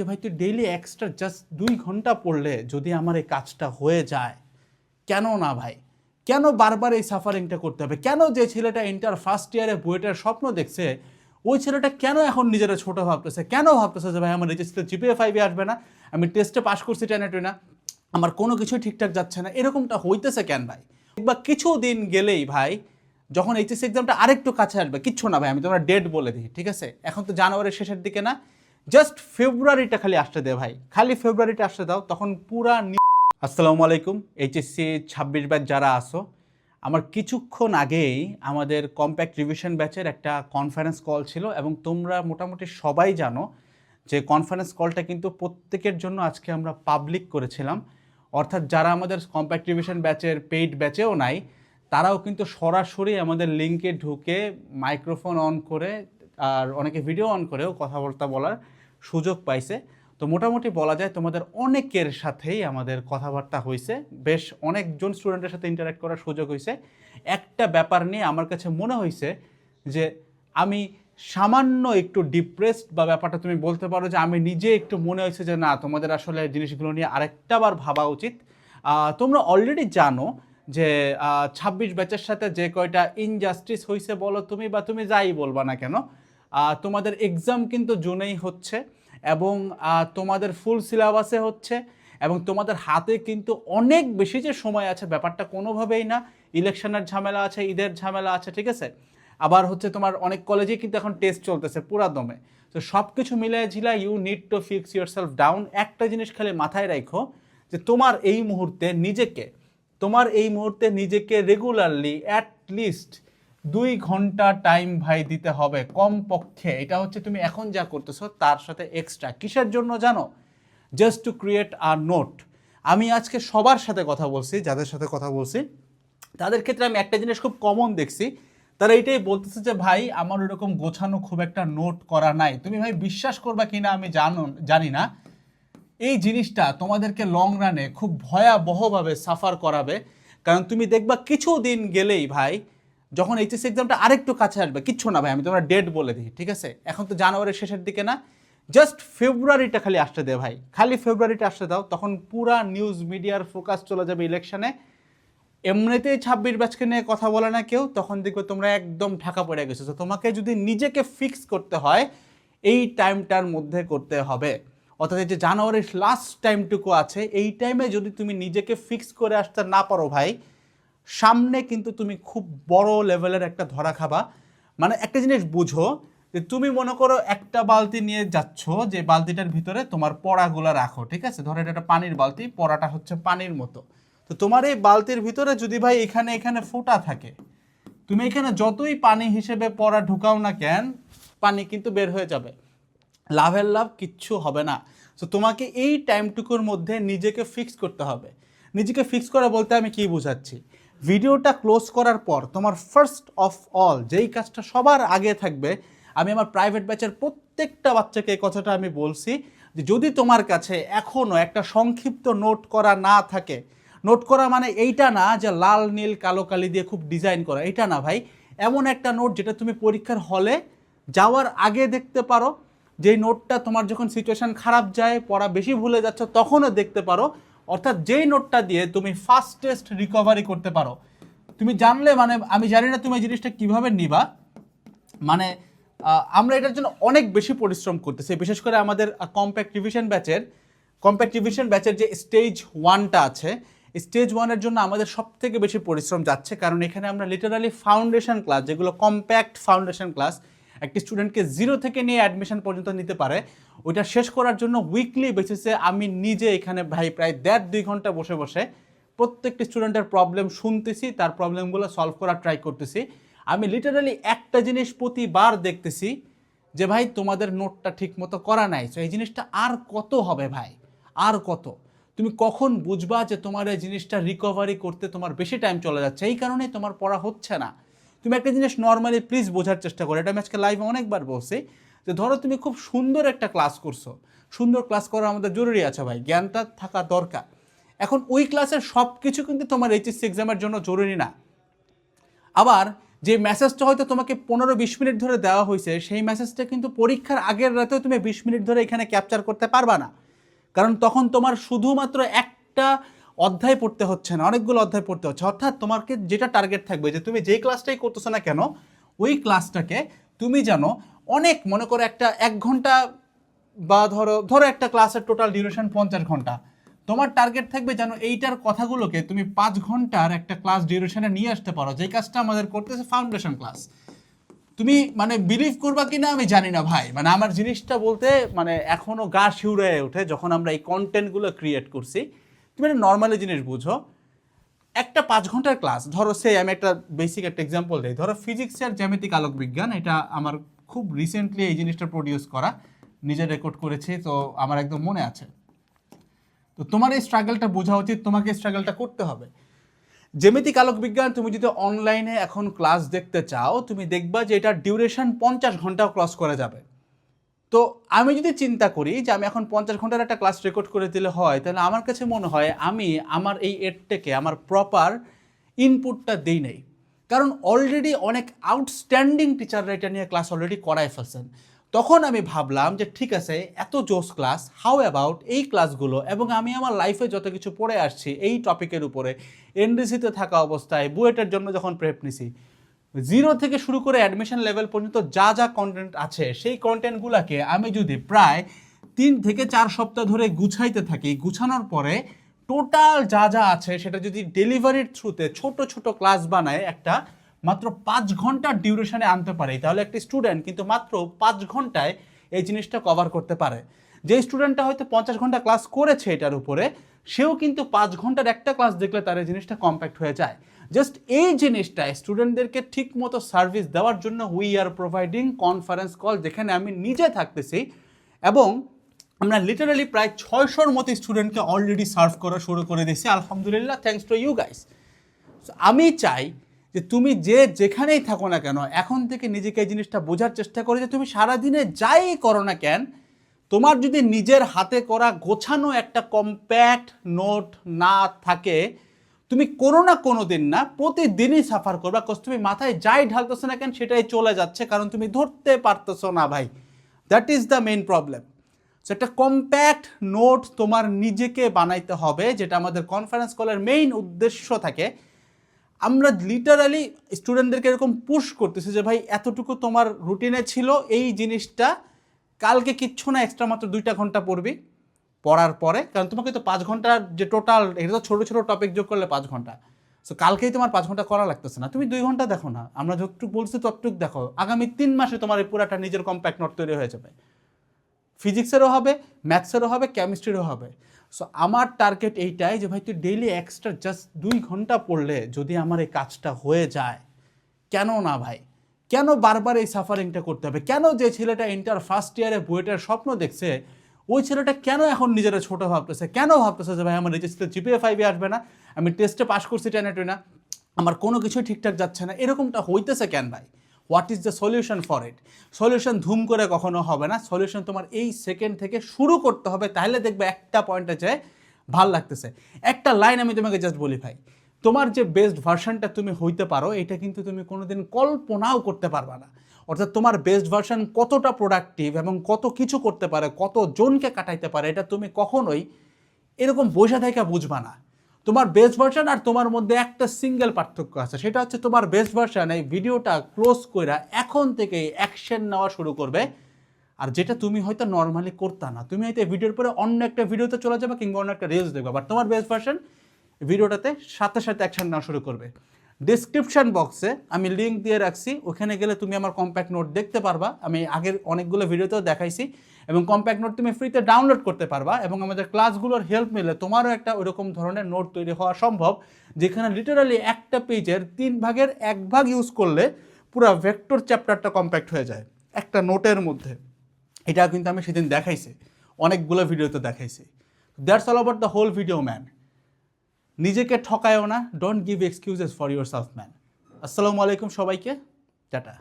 যে ভাই, তুই ডেইলি এক্সট্রা জাস্ট দুই ঘণ্টা পড়লে যদি আমার এই কাজটা হয়ে যায়, কেন না ভাই? কেন বারবার এই সাফারিংটা করতে হবে? কেন যে ছেলেটা ইন্টার ফার্স্ট ইয়ারে বুয়েটার স্বপ্ন দেখছে, ওই ছেলেটা কেন এখন নিজেরা ছোট ভাবতেছে? কেন ভাবতেছে যে ভাই, আমার রেজিস্টার জিপিএ ফাইভে আসবে না? আমি টেস্টে পাস করছি টেনে টুনা আমার কোনো কিছুই ঠিকঠাক যাচ্ছে না? এরকমটা হইতেছে কেন ভাই? বা কিছু দিন গেলেই ভাই, যখন এইচএস এক্সামটা আরেকটু কাছে আসবে, কিচ্ছু না ভাই, আমি তোমরা ডেট বলে দিই, ঠিক আছে? এখন তো জানুয়ারির শেষের দিকে না জাস্ট ফেব্রুয়ারিটা খালি আসতে দে ভাই। খালি ফেব্রুয়ারিটা আসতে দাও, তখন পুরা আসসালামু আলাইকুম। এইচএসসি ছাব্বিশ ব্যাচ যারা আসো আমার কিছুক্ষণ আগেই আমাদের কম্প্যাক্ট রিভিশন ব্যাচের একটা কনফারেন্স কল ছিল এবং তোমরা মোটামুটি সবাই জানো যে কনফারেন্স কলটা কিন্তু প্রত্যেকের জন্য আজকে আমরা পাবলিক করেছিলাম। অর্থাৎ যারা আমাদের কম্প্যাক্ট রিভিশন ব্যাচের পেইড ব্যাচেও নাই, তারাও কিন্তু সরাসরি আমাদের লিঙ্কে ঢুকে মাইক্রোফোন অন করে, আর অনেকে ভিডিও অন করেও কথাবার্তা বলার সুযোগ পাইছে। তো মোটামুটি বলা যায় তোমাদের অনেকের সাথেই আমাদের কথাবার্তা হয়েছে বেশ অনেকজন স্টুডেন্টের সাথে ইন্টারাক্ট করার সুযোগ হয়েছে একটা ব্যাপার নিয়ে আমার কাছে মনে হয়েছে যে আমি সামান্য একটু ডিপ্রেসড বা ব্যাপারটা তুমি বলতে পারো যে আমি নিজে একটু মনে হয়েছে যে না, তোমাদের আসলে জিনিসগুলো নিয়ে আরেকটা বার ভাবা উচিত। তোমরা অলরেডি জানো যে ছাব্বিশ ব্যাচের সাথে যে কয়টা ইনজাস্টিস হয়েছে বলো তুমি বা তুমি যাই বলবা না কেন। তোমাদের এক্সাম কিন্তু জুনেই হচ্ছে এবং তোমাদের ফুল সিলেবাসে হচ্ছে এবং তোমাদের হাতে কিন্তু অনেক বেশি যে সময় আছে, ব্যাপারটা কোনোভাবেই না। ইলেকশনের ঝামেলা আছে, ঈদের ঝামেলা আছে, ঠিক আছে? আবার হচ্ছে তোমার অনেক কলেজেই কিন্তু এখন টেস্ট চলতেছে পুরা দমে। তো সব কিছু মিলে ঝিলা you need to fix yourself down একটা জিনিস খালি মাথায় রাখো যে তোমার এই মুহূর্তে নিজেকে, তোমার এই মুহূর্তে নিজেকে রেগুলারলি অ্যাট লিস্ট দুই ঘণ্টা টাইম ভাই দিতে হবে কম পক্ষে এটা হচ্ছে তুমি এখন যা করতেছো, তার সাথে এক্সট্রা কিসের জন্য জানো? Just to create a note আমি আজকে সবার সাথে কথা বলছি, যাদের সাথে কথা বলছি, তাদের ক্ষেত্রে আমি একটা জিনিস খুব কমন দেখছি। তারা এটাই বলতেছে যে, ভাই, আমার ওরকম গোছানো খুব একটা নোট করা নাই। তুমি ভাই বিশ্বাস করবা কিনা আমি জানো, জানি না। এই জিনিসটা তোমাদেরকে লং রানে খুব ভয়াবহভাবে সাফার করাবে। কারণ তুমি দেখবা কিছু দিন গেলেই ভাই যখন এইচএস এক্সামটা আরেকটু কাছে আসবে, কিচ্ছু না ভাই, আমি তোমরা ডেট বলে দিই, ঠিক আছে? এখন তো জানুয়ারির শেষের দিকে না জাস্ট ফেব্রুয়ারিটা খালি আসতে দে ভাই, খালি ফেব্রুয়ারিটা আসতে দাও, তখন পুরা নিউজ মিডিয়ার ফোকাস চলে যাবে ইলেকশনে এমনিতেই ছাব্বিশ ব্যাচকে নিয়ে কথা বলে না কেউ, তখন দেখবে তোমরা একদম ঢাকা পড়ে গেছো। তোমাকে যদি নিজেকে ফিক্স করতে হয়, এই টাইমটার মধ্যে করতে হবে। অর্থাৎ এই যে জানুয়ারির লাস্ট টাইমটুকু আছে, এই টাইমে যদি তুমি নিজেকে ফিক্স করে আসতে না পারো ভাই সামনে কিন্তু তুমি খুব বড় লেভেলের একটা ধরা খাবা। মানে একটা জিনিস বুঝো যে তুমি মনে করো একটা বালতি নিয়ে যাচ্ছ, যে বালতিটার ভিতরে তোমার পড়াগুলো রাখো, ঠিক আছে? ধরো এটা একটা পানির বালতি, পড়াটা হচ্ছে পানির মতো। তো তোমার এই বালতির ভিতরে যদি ভাই এখানে এখানে ফোটা থাকে, তুমি এখানে যতই পানি হিসেবে পড়া ঢুকাও না কেন, পানি কিন্তু বের হয়ে যাবে। লাভের লাভ কিচ্ছু হবে না। তো তোমাকে এই টাইমটুকুর মধ্যে নিজেকে ফিক্স করতে হবে। নিজেকে ফিক্স করা বলতে আমি কি বোঝাচ্ছি? ভিডিওটা ক্লোজ করার পর তোমার ফার্স্ট অফ অল যেই কাজটা সবার আগে থাকবে, আমি আমার প্রাইভেট ব্যাচের প্রত্যেকটা বাচ্চাকে এই কথাটা আমি বলছি যে যদি তোমার কাছে এখনও একটা সংক্ষিপ্ত নোট করা না থাকে নোট করা মানে এইটা না যে লাল, নীল, কালো, কালি দিয়ে খুব ডিজাইন করা এটা না ভাই। এমন একটা নোট যেটা তুমি পরীক্ষার হলে যাওয়ার আগে দেখতে পারো, যেই নোটটা তোমার যখন সিচুয়েশন খারাপ যায়, পড়া বেশি ভুলে যাচ্ছ, তখনও দেখতে পারো। অর্থাৎ যেই নোটটা দিয়ে তুমি ফাস্টেস্ট রিকভারি করতে পারো, তুমি জানলে মানে আমি জানি না তুমি এই জিনিসটা কীভাবে নিবা মানে আমরা এটার জন্য অনেক বেশি পরিশ্রম করতেছি, বিশেষ করে আমাদের কম্প্যাক্ট রিভিশন ব্যাচের কম্প্যাক্ট রিভিশন ব্যাচের যে স্টেজ ওয়ানটা আছে স্টেজ ওয়ানের জন্য আমাদের সব থেকে বেশি পরিশ্রম যাচ্ছে, কারণ এখানে আমরা লিটারালি ফাউন্ডেশন ক্লাস যেগুলো কম্প্যাক্ট ফাউন্ডেশন ক্লাস একটি স্টুডেন্টকে জিরো থেকে নিয়ে অ্যাডমিশন পর্যন্ত নিতে পারে। ওইটা শেষ করার জন্য উইকলি বেসিসে আমি নিজে এখানে ভাই প্রায় দেড় দুই ঘণ্টা বসে বসে প্রত্যেকটি স্টুডেন্টের প্রবলেম শুনতেছি, তার প্রবলেমগুলো সলভ করার ট্রাই করতেছি। আমি লিটারালি একটা জিনিস প্রতিবার দেখতেছি যে ভাই তোমাদের নোটটা ঠিক মতো করা নাই। তো এই জিনিসটা আর কত হবে ভাই? আর কত? তুমি কখন বুঝবা যে তোমার এই জিনিসটা রিকভারি করতে তোমার বেশি টাইম চলে যাচ্ছে? এই কারণেই তোমার পড়া হচ্ছে না। তুমি একটা জিনিস নর্মালি প্লিজ বোঝার চেষ্টা করো। এটা আমি আজকে লাইভে অনেকবার বলছি যে ধরো তুমি খুব সুন্দর একটা ক্লাস করছ। সুন্দর ক্লাস করা আমাদের জরুরি আছে ভাই, জ্ঞানটা থাকা দরকার। এখন ওই ক্লাসের সব কিছু কিন্তু তোমার এইচএসসি এক্সামের জন্য জরুরি না। আবার যে মেসেজটা হয়তো তোমাকে পনেরো বিশ মিনিট ধরে দেওয়া হয়েছে, সেই মেসেজটা কিন্তু পরীক্ষার আগের রাতেও তুমি বিশ মিনিট ধরে এখানে ক্যাপচার করতে পারবা না। কারণ তখন তোমার শুধুমাত্র একটা অধ্যায় পড়তে হচ্ছে না, অনেকগুলো অধ্যায় পড়তে হচ্ছে। অর্থাৎ তোমাকে যেটা টার্গেট থাকবে যে তুমি যেই ক্লাসটাই করতেছো না কেন, ওই ক্লাসটাকে তুমি যেন অনেক, মনে করো একটা এক ঘণ্টা বা ধরো ধরো একটা ক্লাসের টোটাল ডিউরেশন পঞ্চাশ ঘণ্টা। তোমার টার্গেট থাকবে যেন এইটার কথাগুলোকে তুমি পাঁচ ঘণ্টার একটা ক্লাস ডিউরেশনে নিয়ে আসতে পারো যে কাজটা আমাদের করতেছে ফাউন্ডেশন ক্লাস তুমি মানে বিলিভ করবা কিনা আমি জানি না ভাই মানে আমার জিনিসটা বলতে মানে এখনও গা শিউরে ওঠে যখন আমরা এই কন্টেন্টগুলো ক্রিয়েট করছি তুমি একটা নর্মালি জিনিস বুঝো, একটা পাঁচ ঘণ্টার ক্লাস ধরো সে আমি একটা বেসিক একটা এক্সাম্পল দিই, ধরো ফিজিক্স আর জ্যামিতিক আলোক বিজ্ঞান এটা আমার খুব রিসেন্টলি এই জিনিসটা প্রডিউস করা, নিজে রেকর্ড করেছি, তো আমার একদম মনে আছে। তো তোমার এই স্ট্রাগলটা বোঝা উচিত, তোমাকে স্ট্রাগলটা করতে হবে। জ্যামিতিক আলোক বিজ্ঞান তুমি যদি অনলাইনে এখন ক্লাস দেখতে চাও, তুমি দেখবা যে এটার ডিউরেশন পঞ্চাশ ঘন্টাও ক্রস করে যাবে। তো আমি যদি চিন্তা করি যে আমি এখন পঞ্চাশ ঘণ্টার একটা ক্লাস রেকর্ড করে দিলে হয়, তাহলে আমার কাছে মনে হয় আমি আমার এই এডটাকে আমার প্রপার ইনপুটটা দিই নেই। কারণ অলরেডি অনেক আউটস্ট্যান্ডিং টিচাররা এটা নিয়ে ক্লাস অলরেডি করায় ফেলছেন। তখন আমি ভাবলাম যে ঠিক আছে, এত জোস ক্লাস হাউ অ্যাবাউট এই ক্লাসগুলো এবং আমি আমার লাইফে যত কিছু পড়ে আসছি, এই টপিকের উপরে এনডিসিতে থাকা অবস্থায়, বুয়েটের জন্য যখন প্রেপ নিছি জিরো থেকে শুরু করে অ্যাডমিশন লেভেল পর্যন্ত যা যা কন্টেন্ট আছে, সেই কন্টেন্টগুলোকে আমি যদি প্রায় তিন থেকে চার সপ্তাহ ধরে গুছাইতে থাকি, গুছানোর পরে টোটাল যা যা আছে সেটা যদি ডেলিভারির থ্রুতে ছোট ছোট ক্লাস বানায় একটা মাত্র পাঁচ ঘণ্টার ডিউরেশনে আনতে পারে, তাহলে একটি স্টুডেন্ট কিন্তু মাত্র পাঁচ ঘন্টায় এই জিনিসটা কভার করতে পারে। যে স্টুডেন্টটা হয়তো পঞ্চাশ ঘণ্টা ক্লাস করেছে এটার উপরে, সেও কিন্তু পাঁচ ঘণ্টার একটা ক্লাস দেখলে তার এই জিনিসটা কম্প্যাক্ট হয়ে যায়। জাস্ট এই জিনিসটা স্টুডেন্টদেরকে ঠিক মতো সার্ভিস দেওয়ার জন্য we are providing conference call যেখানে আমি নিজে থাকতেছি এবং আমরা লিটারালি প্রায় ছয়শোর মতো স্টুডেন্টকে অলরেডি সার্ভ করা শুরু করে দিয়েছি। আলহামদুলিল্লাহ থ্যাংকস টু ইউ গাইস আমি চাই যে তুমি যে যেখানেই থাকো না কেন, এখন থেকে নিজেকে এই জিনিসটা বোঝার চেষ্টা করো যে তুমি সারাদিনে যাই করো না কেন, তোমার যদি নিজের হাতে করা গোছানো একটা কম্প্যাক্ট নোট না থাকে তুমি কোনো না কোনো দিন না, প্রতিদিনই সাফার করবা। কজ তুমি মাথায় যাই ঢালতেছো না কেন, সেটাই চলে যাচ্ছে, কারণ তুমি ধরতে পারতেছো না ভাই। That is the main problem so একটা কম্প্যাক্ট নোট তোমার নিজেকে বানাইতে হবে, যেটা আমাদের কনফারেন্স কলের মেইন উদ্দেশ্য থাকে। আমরা লিটারালি স্টুডেন্টদেরকে এরকম পুশ করতেছি যে, ভাই, এতটুকু তোমার রুটিনে ছিল, এই জিনিসটা, কালকে কিচ্ছু না এক্সট্রা মাত্র দুইটা ঘণ্টা পড়বি। পড়ার পরে, কারণ তোমাকে তো পাঁচ ঘণ্টার যে টোটাল এটা তো ছোটো ছোটো টপিক যোগ করলে পাঁচ ঘণ্টা। সো কালকেই তোমার পাঁচ ঘণ্টা করা লাগতেছে না। তুমি দুই ঘণ্টা দেখো না। আমরা যতটুকু বলছি ততটুকু দেখো। আগামী তিন মাসে তোমার এই পুরাটা নিজের কম্প্যাক্ট নোট তৈরি হয়ে যাবে। ফিজিক্সেরও হবে ম্যাথসেরও হবে কেমিস্ট্রিরও হবে। সো আমার টার্গেট এইটাই যে, ভাই, তুই ডেইলি এক্সট্রা জাস্ট দুই ঘণ্টা পড়লে যদি আমার এই কাজটা হয়ে যায়, কেন না ভাই? কেন বারবার এই সাফারিংটা করতে হবে? কেন যে ছেলেটা ইন্টার ফার্স্ট ইয়ারে বুয়েটের স্বপ্ন দেখছে ওই ছেলেটা কেন এখন নিজেরা ছোট ভাবতেছে? কেন ভাবতেছে যে, ভাই, আমার রেজিস্টার জিপিএ ফাইভে আসবে না? আমি টেস্টে পাস করছি টেনে টুনা আমার কোনো কিছুই ঠিকঠাক যাচ্ছে না। এরকমটা হইতেছে কেন ভাই? What is the solution for it solution ধুম করে কখনো হবে না। সলিউশন তোমার এই সেকেন্ড থেকে শুরু করতে হবে, তাহলে দেখবে একটা পয়েন্টে যায় ভালো লাগতেছে। একটা লাইন আমি তোমাকে জাস্ট বলি ভাই, তোমার যে বেস্ট ভার্সনটা তুমি হইতে পারো, এটা কিন্তু তুমি কোনোদিন কল্পনাও করতে পারবা না। অর্থাৎ তোমার বেস্ট ভার্সন কতটা প্রোডাক্টিভ এবং কত কিছু করতে পারে কত জনকে কাটাইতে পারে, এটা তুমি কখনোই এরকম বসে থেকে বুঝবা না। তোমার বেস্ট ভার্সন আর তোমার মধ্যে একটা সিঙ্গেল পার্থক্য আছে, সেটা হচ্ছে তোমার বেস্ট ভার্সন এই ভিডিওটা ক্লোজ কইরা এখন থেকে অ্যাকশন নেওয়া শুরু করবে। আর যেটা তুমি হয়তো নর্মালি করতা না, তুমি হয়তো ভিডিওর পরে অন্য একটা ভিডিওতে চলে যাবে কিংবা অন্য একটা রিলস দেখবে বাট তোমার বেস্ট ভার্সন ভিডিওটাতে সাথে সাথে অ্যাকশন নেওয়া শুরু করবে। ডিসক্রিপশন বক্সে আমি লিঙ্ক দিয়ে রাখছি। ওখানে গেলে তুমি আমার কম্প্যাক্ট নোট দেখতে পারবা। আমি আগের অনেকগুলো ভিডিওতেও দেখাইছি। এবং কম্প্যাক্ট নোট তুমি ফ্রিতে ডাউনলোড করতে পারবা। এবং আমাদের ক্লাসগুলোর হেল্প মিলে তোমারও একটা ওইরকম ধরনের নোট তৈরি হওয়া সম্ভব, যেখানে লিটারালি একটা পেজের তিন ভাগের এক ভাগ ইউজ করলে পুরো ভেক্টর চ্যাপ্টারটা কম্প্যাক্ট হয়ে যায়, একটা নোটের মধ্যে। এটা কিন্তু আমি সেদিন দেখাইছি, অনেকগুলো ভিডিওতে দেখাইছি। That's all about the whole video man নিজেকে ঠকায়ও না don't give excuses for yourself man আসসালামু আলাইকুম সবাইকে টাটা।